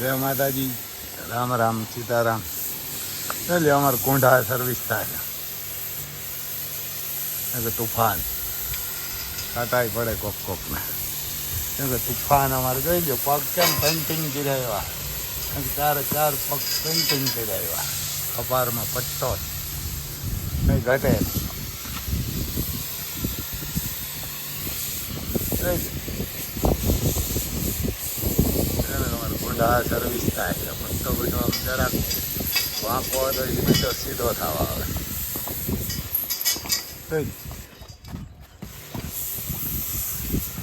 જય માતાજી, રામ રામ, સીતારામ. એટલે અમારે કોંઢા સર્વિસ થાય. એટલે તુફાન. કાટાઈ પડે કોક કોકને. કેમ કે તુફાન અમારે જોઈ લો પગ કેમ પેન્ટિંગ કિરાવ્યા ચાર ચાર પગ પેન્ટિંગ કરાવ્યા કપારમાં પટ્ટો કંઈ ઘટે કોંઢા સર્વિસ થાય એટલે પટ્ટો બીજો આમ જરાક વાંકો તો એ સીધો થવા આવે.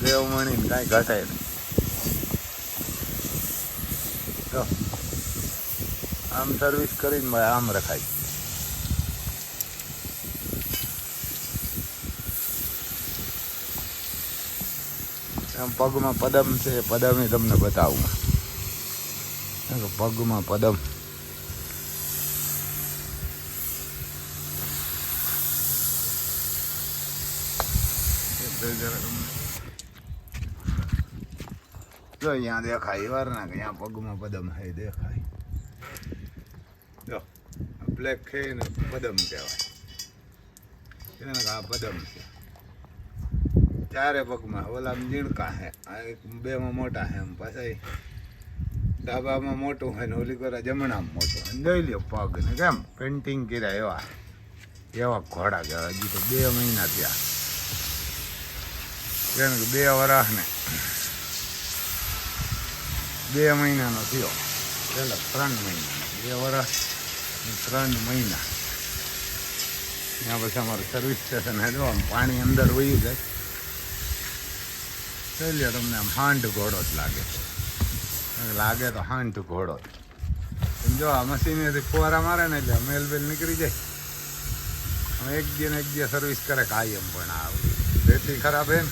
દેવ મણી ને કાંઈ ઘટે નહીં. તો આમ સર્વિસ કરીને ભાઈ આમ રખાય. આમ પગમાં પદમ છે પદમ તમને બતાવું. પગમાં પદમ જો અહીંયા દેખાય વાર ના કે અહીંયા પગમાં પદમ હે દેખાય જો બ્લેક છે ને પદમ કહેવાય એને આ પદમ છે ચારે પગમાં ઓલા જીણકા હે આ એક બેમાં મોટા હે એમ પાછા ડાબામાં મોટું હોય ને ઓલી કોરા જમણામાં મોટું હોય. લઈ લ્યો પગ ને કેમ પેન્ટિંગ કર્યા એવા. એવા ઘોડા કહેવાય હજી તો બે મહિના થયા. કેમ કે બે વરાહ ને બે મહિનાનો થયો. પેલા ત્રણ મહિના. બે વરસ ત્રણ મહિના. ત્યાં પછી અમારું સર્વિસ સ્ટેશન હે જો, આમ પાણી અંદર વહી જાય. જોઈ લ્યો તમને આમ હાંડ ઘોડો જ લાગે લાગે તો હાંડ ઘોડો. સમજો આ મશીનેથી ફુવારા મારે ને એટલે મેલ બેલ નીકળી જાય. એક દી ને એક દી સર્વિસ કરે કાયમ પણ આ રેતી ખરાબ હે ને?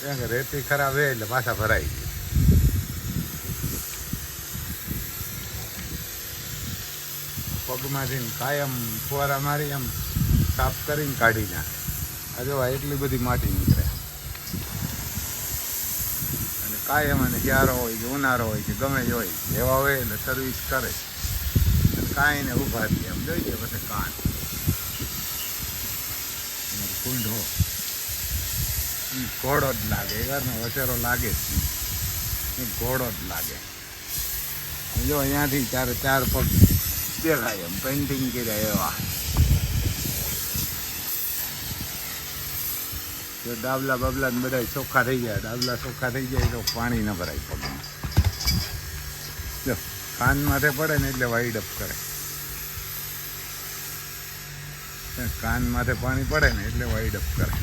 કેમ કે રેતી ખરાબ હે એટલે પાછા ભરાઈ જાય પગમાંથી કાયમ ફુવારા મારી એમ સાફ કરીને કાઢી નાખે. આ જો એટલી બધી માટી નીકળે અને કાયમ અને ક્યારો હોય કે ઉનાળો હોય કે ગમે હોય, જેવા હોય એટલે સર્વિસ કરે. કાંઈ ને ઊભા થયા એમ. જોઈ દે પછી કાન. કુંઢો. ઘોડો જ લાગે. એ વારનો વસેરો લાગે જ નહીં. ઘોડો જ લાગે. જો અહીંયાથી ચાર ચાર પગ દેખાય એમ પેન્ટિંગ કર્યા એવા. જો ડાબલા બાબલા ને બધા ચોખ્ખા થઈ ગયા. ડાબલા ચોખ્ખા થઈ જાય તો પાણી ન ભરાય પગમાં જો, કાન માથે પડે ને એટલે વાઈડ અપ કરે. કાન માથે પાણી પડે ને એટલે વાઈડ અપ કરે.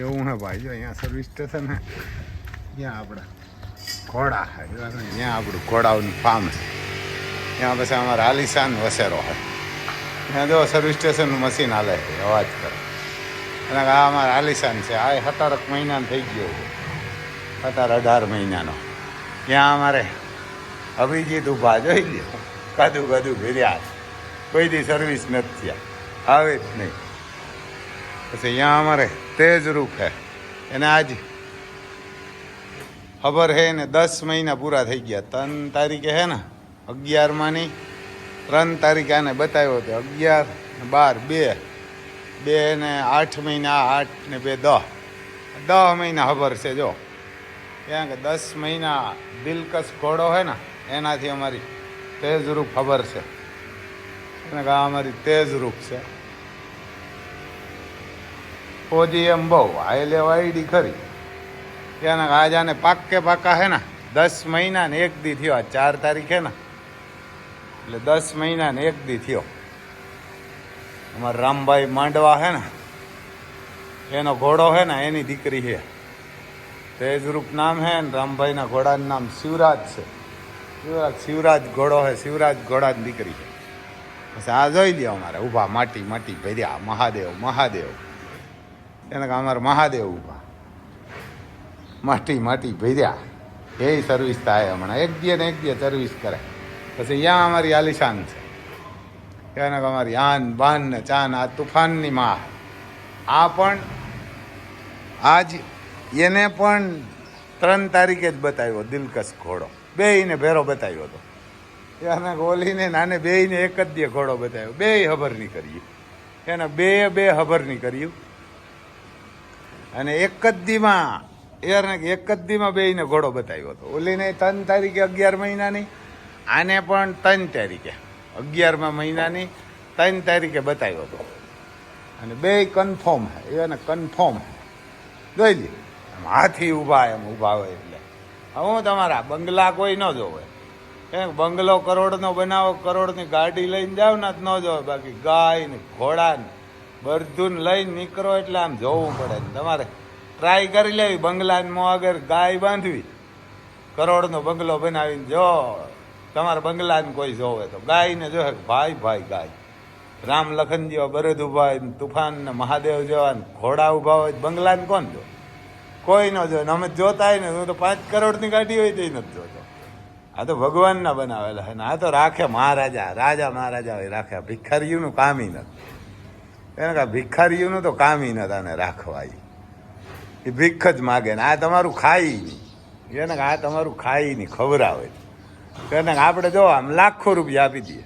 એવું હે ભાઈ, જો અહીંયા સર્વિસ સ્ટેશન હે. ત્યાં આપણા ઘોડા હે. ત્યાં આપણું ઘોડાઓનું ફાર્મ છે ત્યાં પછી અમારા આલિશાન વસેરો હોય ત્યાં જો સર્વિસ સ્ટેશનનું મશીન હાલે છે, અવાજ કરે. અને આ અમારા આલિશાન છે, આ સતારક મહિનાનો થઈ ગયો છે. સત્તર અઢાર મહિનાનો. ત્યાં અમારે અભિજીત ઊભા જોઈ ગયો કાદુ કાદુ ભર્યા છે. કોઈ દી સર્વિસ નથી આવે જ નહીં. પછી અહીંયા અમારે તેજ રૂપ છે. એને આજ ખબર હે ને, દસ મહિના પૂરા થઈ ગયા. ત્રણ તારીખે હે ને અગિયારમાંની ત્રણ તારીખે આને બતાવ્યો હતો, અગિયાર બાર, બે. બે ને આઠ મહિના, આઠ ને બે, દહ. દહ મહિના ખબર છે, જો. ત્યાં કે દસ મહિના દિલકશ ઘોડો હોય ને, એનાથી અમારી તેજ રૂપ ખબર છે. એને આ અમારી તેજ રૂપ છે. ફોજી એમ બહુ આયલે આઈડી ખરી. ત્યાં આજ આને પાકે પાકા હે ને, દસ મહિના ને એક દી થયો, આ ચાર તારીખ ને. એટલે દસ મહિના ને એક દી થયો. અમારા રામભાઈ માંડવા હે ને, એનો ઘોડો હે ને, એની દીકરી છે તેજરૂપ નામ હે ને, રામભાઈના ઘોડાનું નામ શિવરાજ છે. શિવરાજ શિવરાજ ઘોડો હે, શિવરાજ ઘોડાની દીકરી છે પછી આ જોઈ દે અમારે, ઊભા, માટી માટી ભર્યા, મહાદેવ મહાદેવ. એને કે અમારે મહાદેવ ઊભા. માટી માટી ભર્યા. એ સર્વિસ થાય હમણાં. એક દી ને એક દિવસ સર્વિસ કરે. પછી અહીંયા અમારી આલિશાન છે. કહેવાય કે અમારી આન, બાન ને ચાન, આ તુફાનની માં આ પણ આજ એને પણ ત્રણ તારીખે જ બતાવ્યો, દિલકશ ઘોડો. બેયને ભેરો બતાવ્યો હતો. એને ઓલીને નાને બેયને એક જ દે ઘોડો બતાવ્યો. બે હબર નહીં કર્યું એને બે બે હબર નહીં કર્યું અને એક જ દીમાં એને એક જ દીમાં બેયને ઘોડો બતાવ્યો હતો. ઓલીને ત્રણ તારીખે અગિયાર મહિનાની આને પણ ત્રણ તારીખે, અગિયારમા મહિનાની ત્રણ તારીખે બતાવ્યો હતો. અને બે કન્ફર્મ હે એને કન્ફર્મ જોઈ લે હાથી ઊભા, એમ ઊભા હોય એટલે. હું તમારા બંગલા કોઈ ન જોવે. એ બંગલો કરોડનો બનાવો, કરોડની ગાડી લઈને જાવ ને ન જોવે. બાકી ગાય ને ઘોડા ને બધું લઈને નીકળો એટલે આમ જોવું પડે. તમારે ટ્રાય કરી લેવી બંગલાને મોં આગળ ગાય બાંધવી. કરોડનો બંગલો બનાવીને જો. તમારા બંગલાને કોઈ જોવે તો ગાયને જોવે ભાઈ ભાઈ ગાય. રામ લખન જેવા બરદ ઊભા હોય તુફાન ને મહાદેવ જેવા ઘોડા ઊભા હોય બંગલાને કોણ જો કોઈ ન જો અમે જોતા ને, હું તો પાંચ કરોડની ગાડી હોય તો નથી જોતો. આ તો ભગવાનના બનાવેલા હોય ને, આ તો રાખે મહારાજા. રાજા મહારાજા હોય, રાખે. ભિખારીઓનું કામ નથી. એને કહે, ભિખારીઓનું તો કામ નથી આને રાખવા એ ભીખ જ માગે ને. આ તમારું ખાઈ નહીં. એને કહે, આ તમારું ખાઈ નહીં. ખવડાવે એને કે આપણે જો આમ લાખો રૂપિયા આપી દઈએ.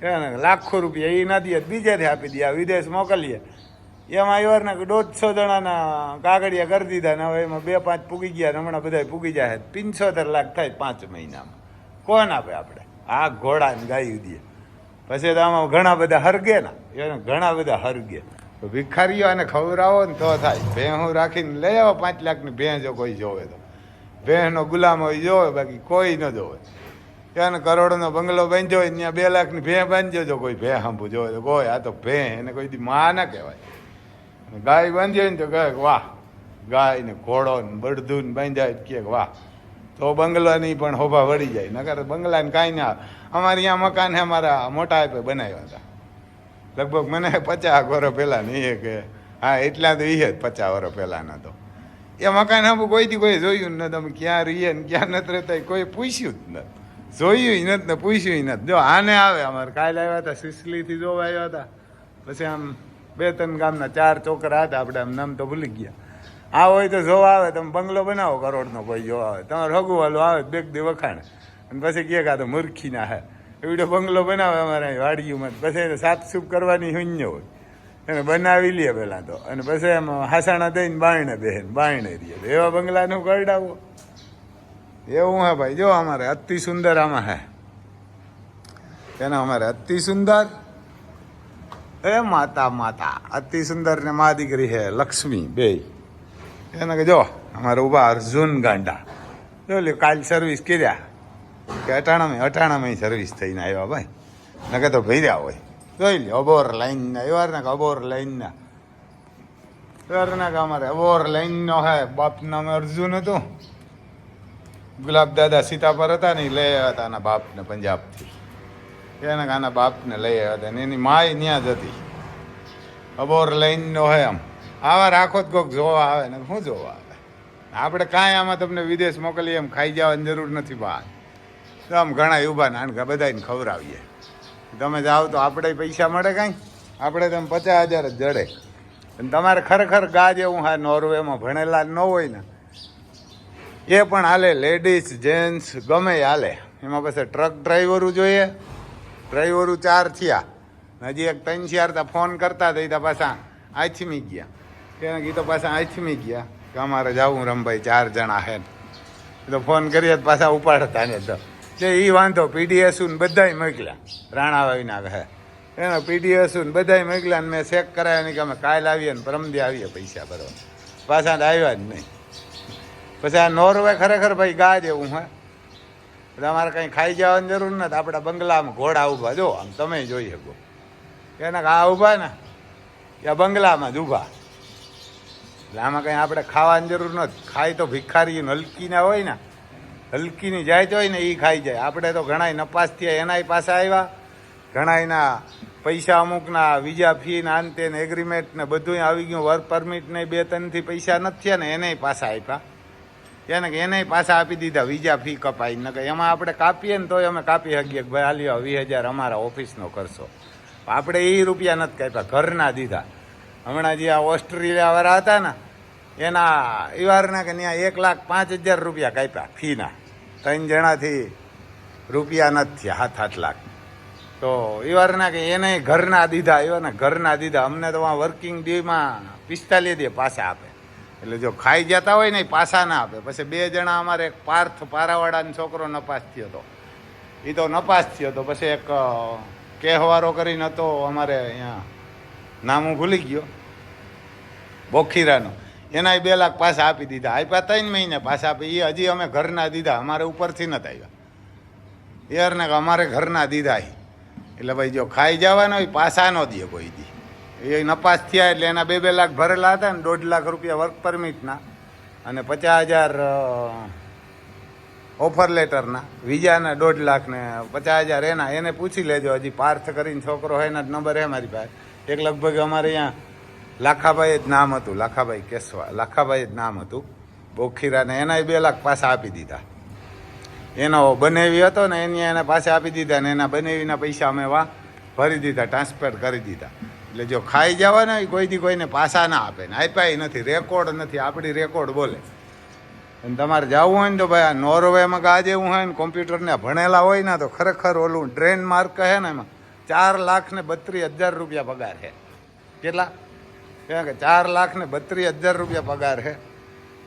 કે લાખો રૂપિયા એ ના તો બીજેથી આપી દઈએ વિદેશ મોકલીએ. એમાં એવારના ને દોઢસો જણાના કાગળિયા કરી દીધા ને હવે એમાં બે પાંચ પૂગી ગયા હમણાં બધા પૂગી જાય પિંચોતેર લાખ થાય પાંચ મહિનામાં. કોણ આપે આપણે? આ ઘોડાને ગાયું દઈએ. પછી તો આમાં ઘણા બધા હરગે ને. એને ઘણા બધા હરગે. ભિખારીઓ અને ખવડાવો ને તો થાય. ભેહું રાખીને લઈ આવો પાંચ લાખની ભેં જો કોઈ જોવે તો. ભેંનો ગુલામ હોય જોવે, બાકી કોઈ ન જોવે. ત્યાં કરોડનો બંગલો બાંધ્યો હોય ત્યાં બે લાખની ભેં બાંધ્યો જો કોઈ ભેં સાંભું જો કોઈ, આ તો ભે, એને કોઈ દી માં ના કહેવાય. ગાય બાંધ્યો ને તો કહે વાહ ગાય ને ઘોડો ને બળદું ને બાંધ્યા કે વાહ, તો બંગલાની પણ હોભા વળી જાય. નકર બંગલાને કાંઈ ના અમારે અહીંયા મકાન હે, અમારા મોટા આપે બનાવ્યા હતા. લગભગ મને પચાસ વર્ષ પહેલાં નહીં એ કે, હા, એટલા તો એ જ પચાસ વર્ષ પહેલાંના તો. એ મકાન આવું કોઈથી કોઈ જોયું જ નથી. તમે ક્યાં રહીએ ને ક્યાં નથી રહેતા કોઈ પૂછ્યું જ નથી. જોયું નથી ને પૂછ્યું નથી. જો આને આવે, અમારે કાલે આવ્યા હતા, સિસલીથી જોવા આવ્યા હતા. પછી આમ બે ત્રણ ગામના ચાર છોકરા હતા આપણે, આમ નામ તો ભૂલી ગયા. આ હોય તો જોવા આવે, તમે બંગલો બનાવો કરોડનો કોઈ જોવા આવે. તમારે હગુવાલો આવે બેગ દી વખાણ. અને પછી કહે કાં તો મૂર્ખીના હે. એવડો બંગલો બનાવે અમારે અહીં વાડીયુંમાં. પછી એને સાફસૂફ કરવાની શૂન્ય હોય. એને બનાવી લે પહેલાં તો. અને પછી એમ હાસાણા દઈને બાયણે બેહે ને બાયણે રહીએ એવા બંગલાનું કરડાવો. એવું હે ભાઈ, જો અમારે અતિ સુંદર આમાં હે. એના અમારે અતિ સુંદર. એ માતા માતા, અતિ સુંદર ને મા દીકરી હે લક્ષ્મી, બે. એને કે જો, અમારે ઊભા અર્જુન ગાંડા. જો લ્યો, કાલ સર્વિસ કર્યા. કે અટાણામાં અટાણામાં સર્વિસ થઈને આવ્યા ભાઈ. નકે તો ભર્યા હોય. જોઈ લે અબોર લાઈનના એવા ને અબોર લાઈનના એવા ના કે અમારે અબોર લાઈનનો હે, બાપનું નામ અર્જુન હતું. ગુલાબ દાદા સીતાપર હતા ને એ લઈ આવ્યા હતા આના બાપને પંજાબથી. એને આના બાપને લઈ આવ્યા હતા ને એની માય ત્યાં જ હતી. અબોર લઈને હોય આમ આવા રાખો જ કોઈક જોવા આવે ને શું જોવા આવે? આપણે કાંઈ આમાં તમને વિદેશ મોકલીએ એમ ખાઈ જવાની જરૂર નથી બહાર. તો આમ ઘણા ઊભા નાનકા બધાને ખવડાવીએ. તમે જાઓ તો આપણે પૈસા મળે કાંઈ? આપણે તમે પચાસ હજાર જ જડે. અને તમારે ખરેખર ગા જેવું હા નોર્વેમાં ભણેલા ન હોય ને એ પણ હાલે લેડીઝ જેન્ટ્સ ગમે હાલે. એમાં પછી ટ્રક ડ્રાઈવરો જોઈએ. ડ્રાઈવરો ચાર થયા. હજી એક ત્રણ ચાર ફોન કરતા હતા તો પાછા આથમી ગયા. કે એ તો પાછા આથમી ગયા. કે અમારે જવું રમભાઈ ચાર જણા હે તો ફોન કરીએ પાછા ઉપાડતા ને તો. જે એ વાંધો પીડીએસુ ને બધાય મોકલ્યા. રાણાવાઈના હે. એનો પીડીએસુ ને બધાય મોકલ્યા ને મેં ચેક કરાયા નહીં કે અમે કાલ આવીએ ને પરમદી આવીએ પૈસા ભરવા. પાછા આવ્યા જ નહીં. પછી આ નોર્વે ખરેખર ભાઈ ગા જેવું હે. તમારે કંઈ ખાઈ જવાની જરૂર નથી. આપણા બંગલામાં ઘોડા ઊભા. જો, આમ તમે જોઈ શકો. એના આ ઊભા ને, એ બંગલામાં જ ઊભા. એટલે આમાં કંઈ આપણે ખાવાની જરૂર નથી. ખાય તો ભિખારી હલકીના હોય ને, હલકીની જાત હોય ને એ ખાઈ જાય. આપણે તો ઘણાય નપાસ થયા એનાય પાસે આવ્યા. ઘણાયના પૈસા અમુકના વિઝા ફી ને અંતે ને એગ્રીમેન્ટ ને બધું આવી ગયું. વર્ક પરમિટ ને બે ત્રણથી પૈસા નથી થયા ને એને પાછા આપ્યા. એને કે એને પાછા આપી દીધા બીજા ફી કપાઈ. ન એમાં આપણે કાપીએ ને તોય અમે કાપી શકીએ કે ભાઈ, હાલ્યો વીસ હજાર અમારા ઓફિસનો કરશો આપણે એ રૂપિયા નથી કાપ્યા, ઘરના દીધા. હમણાં જે આ ઓસ્ટ્રેલિયા વાળા હતા ને, એના ઈવારના કે ત્યાં એક લાખ પાંચ હજાર રૂપિયા કાપ્યા ફીના. ત્રણ જણાથી રૂપિયા નથી થયા હાથ હાથ લાખ. તો ઈવારના કે એને ઘરના દીધા એવાના ઘરના દીધા. અમને તો વર્કિંગ ડેમાં પિસ્તાલીસ દે પાછા આપે. એટલે જો ખાઈ જતા હોય ને એ પાછા ના આપે. પછી બે જણા અમારે એક પાર્થ પારાવાળાનો છોકરો નપાસ થયો હતો એ તો નપાસ થયો તો. પછી એક કહેવારો કરીને હતો અમારે અહીંયા નામ ભૂલી ગયો. બોખીરાનો. એના બે લાખ પાછા આપી દીધા. આપ્યા ત્રણ મહિને પાછા આપી. એ હજી અમે ઘરના દીધા. અમારે ઉપરથી નથી આવ્યા. યારને કે અમારે ઘરના દીધા. એટલે ભાઈ જો ખાઈ જવાનો પાછા ન દે કોઈ દી. એ નપાસ થયા એટલે એના બે બે લાખ ભરેલા હતા ને દોઢ લાખ રૂપિયા વર્ક પરમિટના અને પચાસ હજાર ઓફર લેટરના વિઝાના દોઢ લાખ ને પચાસ હજાર એના. એને પૂછી લેજો, હજી પાર્થ કરીને છોકરો હોય એના જ નંબર હે મારી પાસે. એક લગભગ અમારે અહીંયા લાખાભાઈ જ નામ હતું, લાખાભાઈ કેશવા લાખાભાઈ જ નામ હતું. બોખીરાને એનાય બે લાખ પાછા આપી દીધા. એનો બનેવી હતો ને એની એને પાછા આપી દીધા ને એના બનેવીના પૈસા અમે વા ભરી દીધા ટ્રાન્સફર કરી દીધા. એટલે જો ખાઈ જવાના હોય કોઈ દી કોઈને પાસા ના આપે. ને આપ્યા નથી રેકોર્ડ નથી, આપણી રેકોર્ડ બોલે. અને તમારે જવું હોય ને તો ભાઈ આ નોર્વેમાં આજે હું હોય ને કોમ્પ્યુટરને ભણેલા હોય ને તો ખરેખર ઓલું ડ્રેન માર્ક કહે ને એમાં, ચાર લાખ ને બત્રીસ હજાર રૂપિયા પગાર છે કેટલા? કે ચાર લાખ ને બત્રીસ હજાર રૂપિયા પગાર છે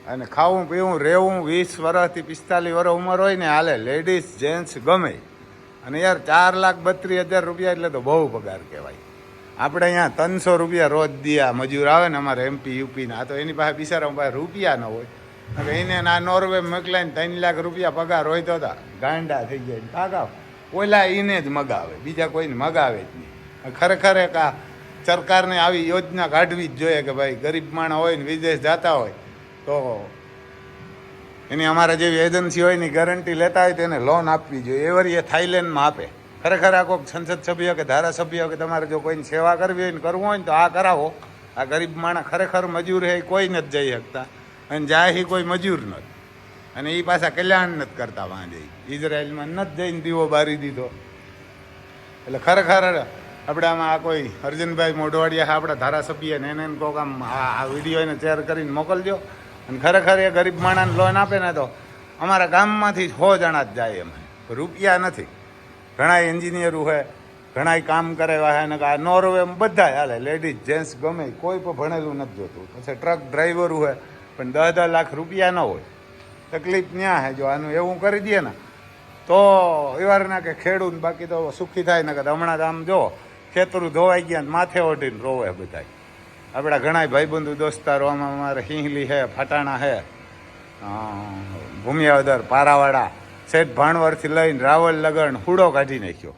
અને ખાવું, પીવું, રહેવું, વીસ વર્ષથી પિસ્તાલીસ વર્ષ ઉંમર હોય ને હાલે લેડીઝ જેન્ટ્સ ગમે. અને યાર ચાર લાખ બત્રીસ હજાર રૂપિયા એટલે તો બહુ પગાર કહેવાય. આપણે અહીંયા ત્રણસો રૂપિયા રોજ દિયા મજૂર આવે ને અમારે એમપી યુપીના તો એની પાસે બિચારા પાસે રૂપિયા ન હોય. હવે એને આ નોર્વે મોકલાઈને ત્રણ લાખ રૂપિયા પગાર હોય તો હતા ગાંડા થઈ જાય કાકા, ઓલા એને જ મગાવે, બીજા કોઈને મગાવે જ નહીં. ખરેખર એક આ સરકારને આવી યોજના કાઢવી જ જોઈએ કે ભાઈ ગરીબ માણસ હોય ને વિદેશ જતા હોય, તો એની અમારા જેવી એજન્સી હોય એની ગેરંટી લેતા હોય તેને લોન આપવી જોઈએ. એવરી એ થાઈલેન્ડમાં આપે. ખરેખર આ કોઈક સંસદ સભ્ય કે ધારાસભ્ય કે તમારે જો કોઈની સેવા કરવી હોય ને કરવું હોય ને તો આ કરાવો. આ ગરીબ માણસ ખરેખર મજૂર હે કોઈ નથી જઈ શકતા. અને જાય કોઈ મજૂર નથી. અને એ પાછા કલ્યાણ નથી કરતા વાં જઈ ઇઝરાયલમાં નથી જઈને દીવો બારી દીધો. એટલે ખરેખર આપણે આમાં આ કોઈ અર્જુનભાઈ મોઢવાડિયા આપણા ધારાસભ્ય ને એને કોક આમ આ આ વીડિયો એને શેર કરીને મોકલજો. અને ખરેખર એ ગરીબ માણસને લોન આપે ને તો અમારા ગામમાંથી સો જણા જ જાય એમ. રૂપિયા નથી. ઘણા એન્જિનિયરો હોય ઘણા કામ કરે હોય ને આ નોર્વે બધા હાલે. લેડીઝ જેન્ટ્સ ગમે કોઈ પણ ભણેલું નથી જોતું. પછી ટ્રક ડ્રાઈવર હોય પણ દસ દસ લાખ રૂપિયા ન હોય. તકલીફ ન્યા હે જો આનું એવું કરી દઈએ ને તો એવારના કે ખેડૂત બાકી તો સુખી થાય ને કે હમણાં આમ જો ખેતરું ધોવાઈ ગયા ને માથે ઓઢીને રોવે બધા આપણા ઘણા ભાઈબંધુ દોસ્તારો આમાં અમારે હિંગલી હે ફટાણા અ, ભૂમિયાવદર પારાવાડા શેઠ ભાણવરથી લઈને રાવલ લગન હુડો કાઢી નાખ્યો.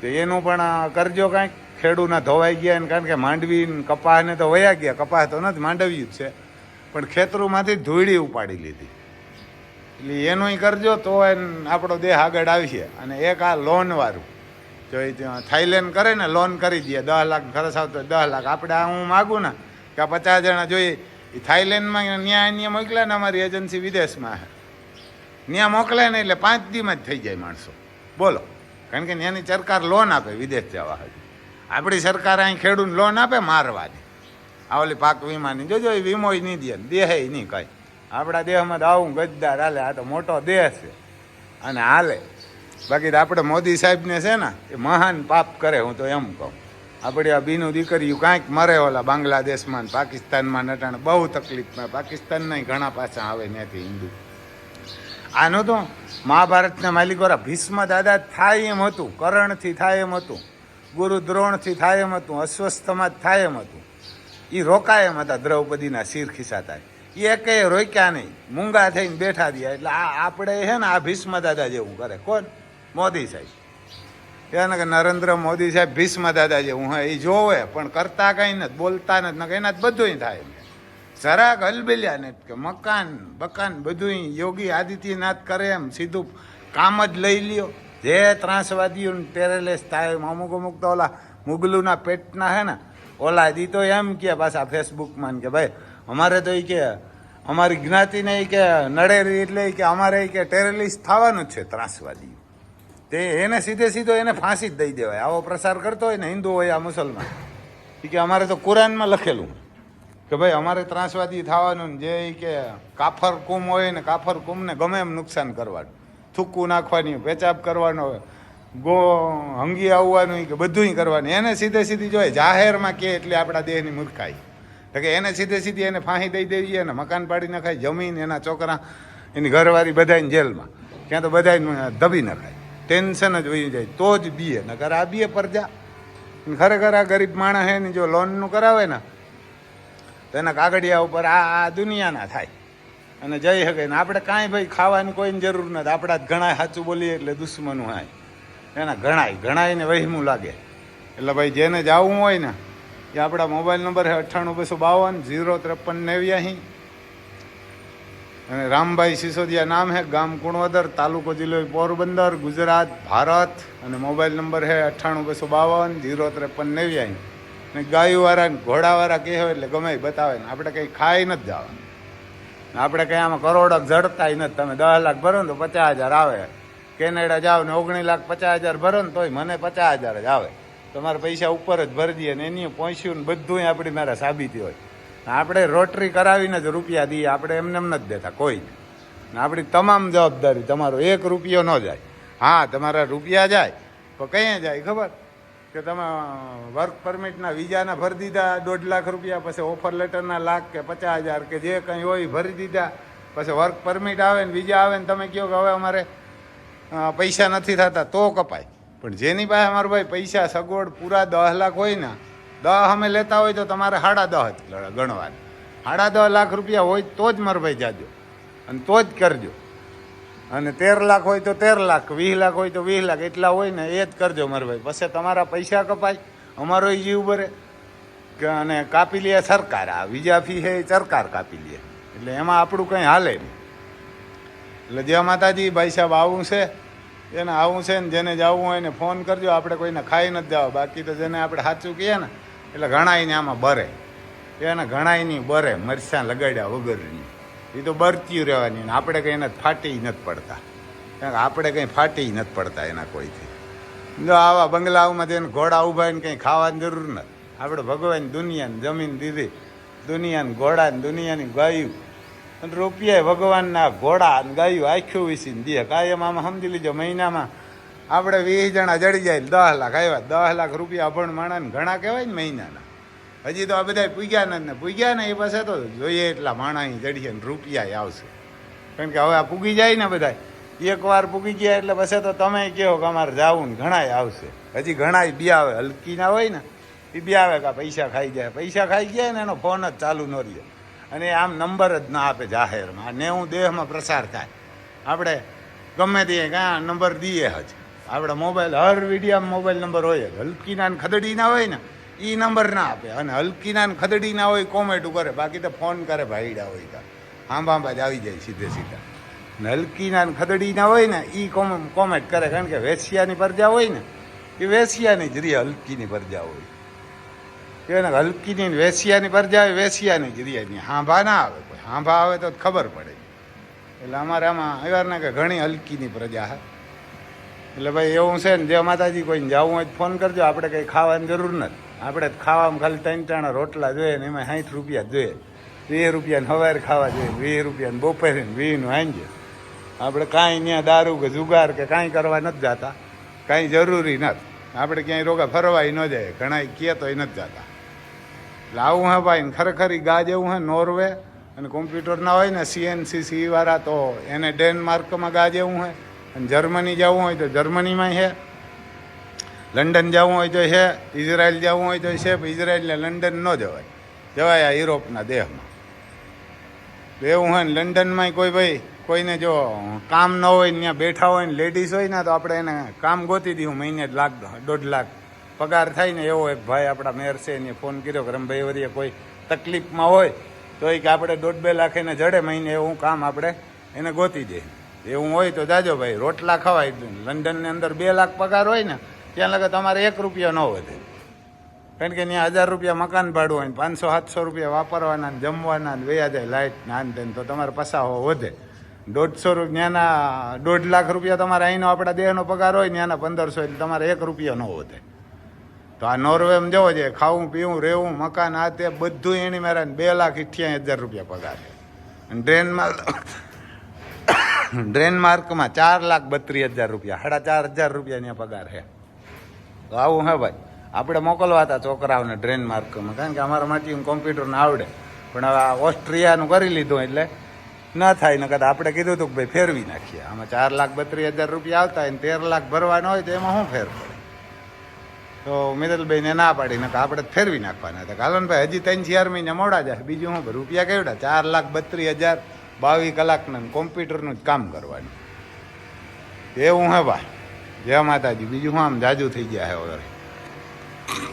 તો એનું પણ કરજો કાંઈક. ખેડૂના ધોવાઈ ગયા ને કારણ કે માંડવી કપાસને તો વયા ગયા. કપાસ તો નથી, માંડવ્યું જ છે. પણ ખેતરોમાંથી ધૂળી ઉપાડી લીધી. એટલે એનું કરજો તો આપણો દેહ આગળ આવશે અને એક આ લોનવાળું. જો એ થાઈલેન્ડ કરે ને, લોન કરી દે. દસ લાખ ખર્ચ આવતો દસ લાખ. આપણે આ હું માગું ને, કે આ પચાસ જણા જોઈએ. એ થાઈલેન્ડમાં ન્યાય અહીંયા મોકલ્યા ને અમારી એજન્સી વિદેશમાં. ત્યાં મોકલે ને એટલે પાંચ દીમાં જ થઈ જાય માણસો. બોલો. કારણ કે ત્યાંની સરકાર લોન આપે વિદેશ જવા હતી આપણી સરકાર અહીં ખેડૂત લોન આપે મારવાની. આ ઓલી પાક વીમાની. જોજો, એ વીમો નહીં દે દેહ નહીં કાંઈ. આપણા દેહમાં તો આવું ગજદાર હાલે, આ તો મોટો દેહ છે. અને હાલે. બાકી આપણે મોદી સાહેબને છે ને, એ મહાન પાપ કરે, હું તો એમ કહું. આપણી આ બીનું દીકરીયું કાંઈક મરે ઓલા બાંગ્લાદેશમાં પાકિસ્તાનમાં નટાણે, બહુ તકલીફમાં. પાકિસ્તાનના ઘણા પાછા આવે ત્યાંથી હિન્દુ. આનું તો મહાભારતના માલિકોરા ભીષ્મ દાદા થાય એમ હતું, કરણથી થાય એમ હતું, ગુરુ દ્રોણથી થાય એમ હતું, અસ્વસ્થમાં જ થાય એમ હતું. એ રોકાય એમ હતા દ્રૌપદીના શિર ખિસ્સાતા એ એકે રોક્યા નહીં. મૂંગા થઈને બેઠા દયા એટલે આ આપણે છે ને આ ભીષ્મ દાદા જેવું કરે. કોણ? મોદી સાહેબ. એને કે નરેન્દ્ર મોદી સાહેબ ભીષ્મ દાદા જેવું. હા એ જોવે, પણ કરતા કંઈ નથી, બોલતા નથી. એના બધું થાય જરાક હલબેલ્યા ને કે મકાન, બકાન બધું યોગી આદિત્યનાથ કરે એમ સીધું કામ જ લઈ લ્યો. જે ત્રાસવાદીઓને પેરેલેસ થાય અમુક અમુક તો ઓલા મુગલુના પેટના હે ને, ઓલા દી તો એમ કે પાછા ફેસબુકમાં કે ભાઈ, અમારે તો એ કે, અમારી જ્ઞાતિને એ કે નડેરી એટલે કે અમારે કે ટેરેલિસ્ટ થવાનું જ છે ત્રાસવાદી તે એને સીધે સીધો એને ફાંસી જ દઈ દેવાય. આવો પ્રસાર કરતો હોય ને હિન્દુ હોય આ મુસલમાન. કે અમારે તો કુરાનમાં લખેલું. કે ભાઈ, અમારે ત્રાસવાદી થવાનું જે કે કાફર કુમ હોય ને કાફર કુમને ગમે એમ નુકસાન કરવાનું. થૂકવું નાખવાની પેચાબ કરવાનો, ગો હંગી આવવાનું કે બધું કરવાનું. એને સીધે સીધી જોઈએ જાહેરમાં કે એટલે આપણા દેહની મૂર્ખાઈ. તો કે એને સીધે સીધી એને ફાંસી દઈ દેવી અને મકાન પાડી નખાય, જમીન, એના છોકરા, એની ઘરવાળી બધાને જેલમાં. ત્યાં તો બધા દબી નખાય. ટેન્શન જ વહી જાય. તો જ બીએ. નકર આ બીએ પરજા. ખરેખર આ ગરીબ માણસ હે ને જો લોનનું કરાવે ને તો એના કાગડિયા ઉપર આ આ દુનિયાના થાય. અને જઈ શકે ને આપણે કાંઈ ભાઈ ખાવાની કોઈની જરૂર નથી. આપણા જ ઘણા સાચું બોલીએ એટલે દુશ્મનું હાય એના ઘણાય, ઘણાયને વહેમું લાગે. એટલે ભાઈ જેને જવું હોય ને, એ આપણા મોબાઈલ નંબર છે અઠ્ઠાણું બસો બાવન, ઝીરો ત્રેપન નેવ્યાસી. અને રામભાઈ સિસોદિયા નામ છે ગામ કુણવદર, તાલુકો જિલ્લો પોરબંદર, ગુજરાત, ભારત. અને મોબાઈલ નંબર છે અઠ્ઠાણું બસો બાવન, ઝીરો ત્રેપન નેવ્યાસી. ને ગાયુવાળા ઘોડાવાળા કહે એટલે ગમે બતાવે ને. આપણે કંઈ ખાઈ નથી જવાનું. આપણે કંઈ આમાં કરોડો જડતાય નથી. તમે દસ લાખ ભરો ને તો પચાસ હજાર આવે. કેનેડા જાઓ ને ઓગણીસ લાખ પચાસ હજાર ભરો ને તોય મને પચાસ હજાર જ આવે. તમારે પૈસા ઉપર જ ભરી દઈએ ને એની પહોંચ્યું ને બધું આપણી મારા સાબિતી હોય. આપણે રોટરી કરાવીને જ રૂપિયા દઈએ. આપણે એમને એમ નથી દેતા કોઈ ને આપણી તમામ જવાબદારી તમારો એક રૂપિયો ન જાય. હા, તમારા રૂપિયા જાય તો કઈ જાય ખબર? કે તમે વર્ક પરમિટના વિઝાના ભરી દીધા દોઢ લાખ રૂપિયા, પછી ઓફર લેટરના લાખ કે પચાસ હજાર કે જે કંઈ હોય ભરી દીધા. પછી વર્ક પરમિટ આવે ને વિઝા આવે ને તમે કહો કે હવે અમારે પૈસા નથી થતા, તો કપાય. પણ જેની પાસે અમારો ભાઈ પૈસા સગવડ પૂરા દસ લાખ હોય ને, દસ અમે લેતા હોય તો તમારે સાડા દસ ગણવાના. સાડા દસ લાખ રૂપિયા હોય તો જ મારો ભાઈ જાજો. અને તો જ કરજો. અને તેર લાખ હોય તો તેર લાખ, વીસ લાખ હોય તો વીસ લાખ, એટલા હોય ને એ જ કરજો મારા ભાઈ. પછી તમારા પૈસા કપાય, અમારો જીવ ભરે કે અને કાપી લે સરકાર, આ બીજા ફી છે એ સરકાર કાપી લે. એટલે એમાં આપણું કંઈ હાલે નહીં. એટલે જે માતાજી, ભાઈ સાહેબ આવું છે એને આવું છે ને જેને જવું હોય ને ફોન કરજો, આપણે કોઈને ખાઈ નથી જવા. બાકી તો જેને આપણે સાચું કહીએ ને, એટલે ઘણાઈને આમાં બરે. એને નહીં બરે મરસાં લગાડ્યા વગરની. એ તો બરતી રહેવાની ને આપણે કંઈ એના ફાટી નથી પડતા. કારણ કે આપણે કંઈ ફાટી નથી પડતા એના કોઈથી. જો આવા બંગલાઓમાં તેને ઘોડા ઊભા ને કંઈ ખાવાની જરૂર નથી. આપણે ભગવાન દુનિયાને જમીન દીધી, દુનિયાને ઘોડા ને દુનિયાની ગાયું. અને રૂપિયા ભગવાનના ઘોડા અને ગાયું આખ્યું વિસીને દે. કાયમ આમાં સમજી લીજો મહિનામાં આપણે વીસ જણા જડી જાય દસ લાખ આવ્યા. દસ લાખ રૂપિયા અભણ માણાને ઘણા કહેવાય ને મહિનાના. હજી તો આ બધા પૂગ્યા નથી ને પૂગ્યા ને એ પાસે તો જોઈએ એટલા માણા જડીએ ને રૂપિયા આવશે. કારણ કે હવે આ પૂગી જાય ને બધા એકવાર પૂગી ગયા એટલે પછી તો તમે કહો કે અમારે જાવું ને ઘણાય આવશે. હજી ઘણાય બી આવે, હલકી ના હોય ને, એ બી આવે કે પૈસા ખાઈ જાય. પૈસા ખાઈ ગયા ને એનો ફોન જ ચાલુ ન રહે અને આમ નંબર જ ના આપે જાહેરમાં. ને હું દેહમાં પ્રસાર થાય. આપણે ગમે તે કાં નંબર દઈએ હજ આપણે મોબાઈલ, હર વિડીયામાં મોબાઈલ નંબર હોય હલકીના ને ખદડીના હોય ને એ નંબર ના આપે. અને હલકીના ને ખદડીના હોય, કોમેન્ટું કરે બાકી તો ફોન કરે ભાઈડા હોય તો. આંબા આંબા જ આવી જાય સીધે સીધા. ને હલકીના ને ખદડીના હોય ને એ કોમેન્ટ કરે. કારણ કે વેસિયાની પરજા હોય ને, એ વેસિયાની જ રીએ હલકીની પરજા હોય. એને હલકીની વેસિયાની પરજા હોય વેસિયાની જ રીએની હાંભા ના આવે કોઈ. હાંભા આવે તો ખબર પડે. એટલે અમારે આમાં આવ્યા ને કે ઘણી હલકીની પ્રજા હે. એટલે ભાઈ એવું છે ને, જે માતાજી કોઈને જવું હોય તો ફોન કરજો. આપણે કંઈ ખાવાની જરૂર નથી. આપણે ખાવામાં ખાલી ત્રણ ત્રણ રોટલા જોઈએ ને એમાં સાઠ રૂપિયા જોઈએ. વીસ રૂપિયાને સવારે ખાવા જોઈએ, વીસ રૂપિયાને બપોરે ને વીસનું આંજે આપણે કાંઈ ત્યાં દારૂ કે જુગાર કે કાંઈ કરવા નથી જતા. કાંઈ જરૂરી નથી. આપણે ક્યાંય રોગા ફરવાય ન જાય. ઘણા કહે તોય નથી જતા. એટલે આવું હે ભાઈ ખરેખર ગા જેવું હે નોર્વે અને કોમ્પ્યુટર ના હોય ને સીએનસી સી વાળા તો એને ડેનમાર્કમાં ગા જેવું હે અને જર્મની જવું હોય તો જર્મનીમાં છે લંડન જવું હોય તો છે ઇઝરાયલ જવું હોય તો છે પણ ઇઝરાયલ લંડન ન જવાય. જવાય આ યુરોપના દેહમાં. એવું હોય ને લંડનમાં કોઈ ભાઈ, કોઈને જો કામ ન હોય ત્યાં બેઠા હોય ને લેડીઝ હોય ને, તો આપણે એને કામ ગોતી દઉં મહિને લાખ, દોઢ લાખ. પગાર થાય ને એવો એક ભાઈ આપણા મેર છે, એને ફોન કર્યો કે રમભાઈ વરીએ કોઈ તકલીફમાં હોય, તો એ કે આપણે દોઢ બે લાખ એને જડે, મહિને એવું કામ આપણે એને ગોતી દે એવું હોય તો જાજો ભાઈ, રોટલા ખવાય લંડનની અંદર બે લાખ પગાર હોય ને, ત્યાં લગે તમારે એક રૂપિયો ન વધે. કારણ કે ત્યાં હજાર રૂપિયા મકાન ભાડું હોય ને, પાંચસો, સાતસો રૂપિયા વાપરવાના જમવાના ને, વયા જાય લાઇટ નાન તેન, તો તમારે પસાવો વધે. દોઢસો રૂપિયાના દોઢ લાખ રૂપિયા તમારે અહીંનો આપણા દેહનો પગાર હોય ત્યાંના પંદરસો એટલે તમારે એક રૂપિયો ન વધે. તો આ નોર્વેમાં જવો છે ખાવું, પીવું, રહેવું, મકાન, આ તે બધું એની મારા બે લાખ અઠ્યાસી હજાર રૂપિયા પગાર અને ડ્રેનમાં ડ્રેન માર્કમાં ચાર લાખ બત્રીસ હજાર રૂપિયા, સાડા ચાર હજાર રૂપિયાની પગાર છે. તો આવું હે ભાઈ. આપણે મોકલવા હતા છોકરાઓને ડ્રેન માર્કમાં, કારણ કે અમારા માટે કોમ્પ્યુટરને આવડે. પણ હવે આ ઓસ્ટ્રિયાનું કરી લીધું એટલે ન થાય ને કદાચ આપણે કીધું હતું કે ભાઈ ફેરવી નાખીએ. આમાં ચાર લાખ બત્રીસ હજાર રૂપિયા આવતા હોય ને તેર લાખ ભરવાનો હોય તો એમાં શું ફેર પડે? તો મિતલભાઈને ના પાડી ને આપણે ફેરવી નાખવાના હતા. કાલો ભાઈ, હજી ત્રણ ચાર મહિને મોડા જાય, બીજું શું રૂપિયા કેવડા? ચાર લાખ બત્રીસ હજાર બાવીસ કલાકના કોમ્પ્યુટરનું જ કામ કરવાનું. એવું હે ભાઈ. જય માતાજી. બીજું હું આમ જાજુ થઈ ગયા હે ઓલરેડી